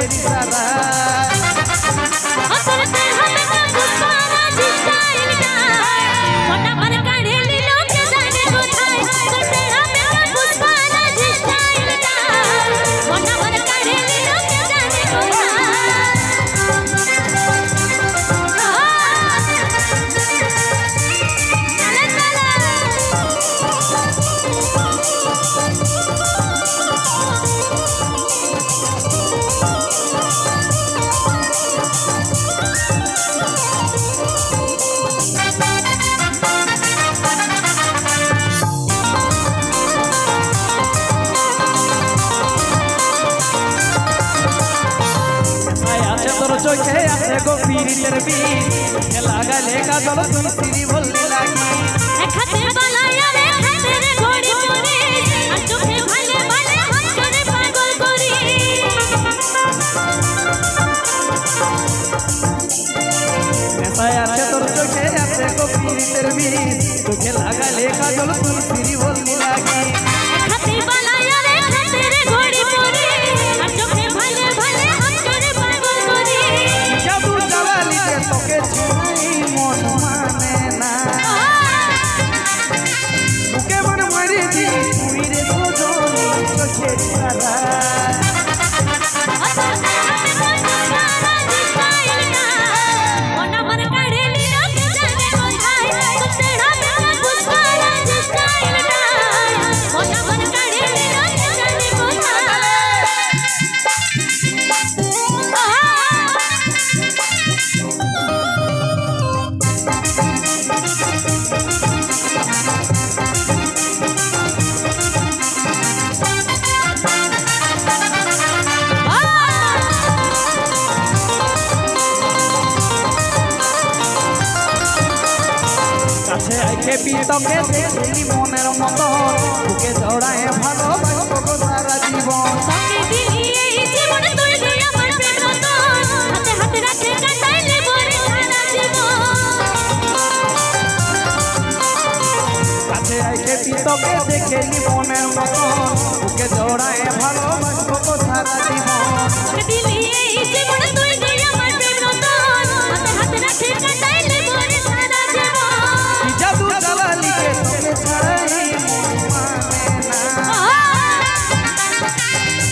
ইশারা বসে আছে গো পীরের বীর লাগালে কাজল তুই শ্রী বললি লাগি। এক হাতে গলায় আর এক হাতে ঘড়ি পরে আর লাগালে কাজল তুই বললি লাগি। forever. সে প্রীতমকে দেখলি মনের মতো। তোকে জড়ায় ভালোবাসবো সারা জীবন। কাছে আইকে প্রীতমকে দেখলি মনের মতো। তোকে জড়ায় ভালোবাসবো সারা জীবন। দিলি